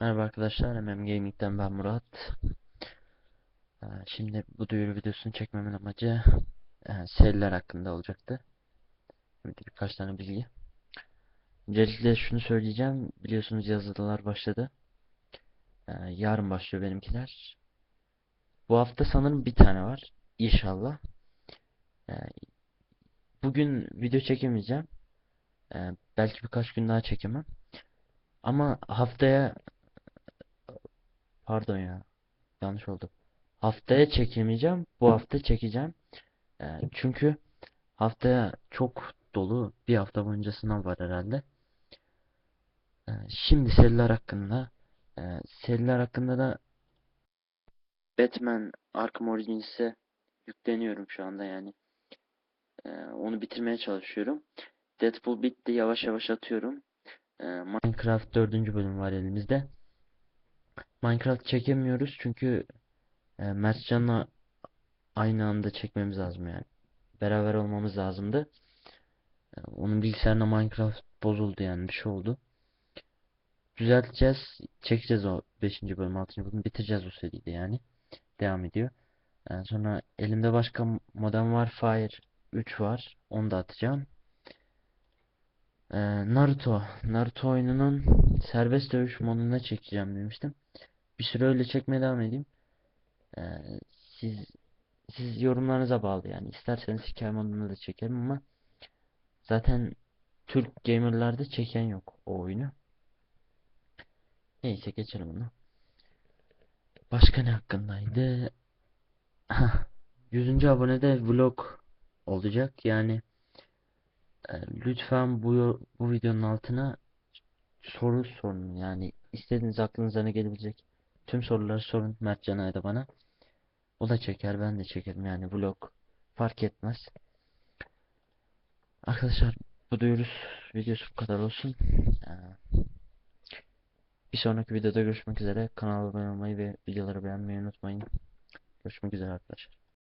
Merhaba arkadaşlar, MM Gaming'den ben Murat. Ee, Şimdi bu duyuru videosunu çekmemin amacı e, seriler hakkında olacaktı. Şimdi birkaç tane bilgi. Öncelikle şunu söyleyeceğim. Biliyorsunuz yazılılar başladı. Ee, Yarın başlıyor benimkiler. Bu hafta sanırım bir tane var. İnşallah. Ee, Bugün video çekemeyeceğim. Belki birkaç gün daha çekemem. Ama haftaya pardon ya. Yanlış oldu. Haftaya çekemeyeceğim. Bu hafta çekeceğim. Ee, çünkü haftaya çok dolu. Bir hafta boyunca sınav var herhalde. Ee, şimdi seriler hakkında. Ee, seriler hakkında da Batman Arkham Origins'e yükleniyorum şu anda yani. Ee, onu bitirmeye çalışıyorum. Deadpool bitti. Yavaş yavaş atıyorum. Ee, Minecraft dördüncü bölüm var elimizde. Minecraft çekemiyoruz çünkü e, Mertcan'la aynı anda çekmemiz lazım yani. Beraber olmamız lazımdı. E, Onun bilgisayarına Minecraft bozuldu yani bir şey oldu. Düzelteceğiz. Çekeceğiz o 5. bölüm 6. bölüm bitireceğiz o seride yani. Devam ediyor. E, sonra elimde başka Modern Warfare 3 var. Onu da atacağım. E, Naruto. Naruto oyununun serbest dövüş moduna çekeceğim demiştim. Bir süre öyle çekmeye devam edeyim. E, siz siz yorumlarınıza bağlı yani. İsterseniz hikaye modunda da çekerim ama zaten Türk gamerlarda çeken yok o oyunu. Neyse geçelim bunu. Başka ne hakkındaydı? Hah, 100. abonede vlog olacak. Yani e, lütfen bu bu videonun altına soru sorun. Yani istediğiniz aklınıza ne gelebilecek tüm soruları sorun Mertcan'a da bana. O da çeker, ben de çekerim yani vlog fark etmez. Arkadaşlar bu duyuru videosu bu kadar olsun. Ee, Bir sonraki videoda görüşmek üzere. Kanala abone olmayı ve videoları beğenmeyi unutmayın. Görüşmek üzere arkadaşlar.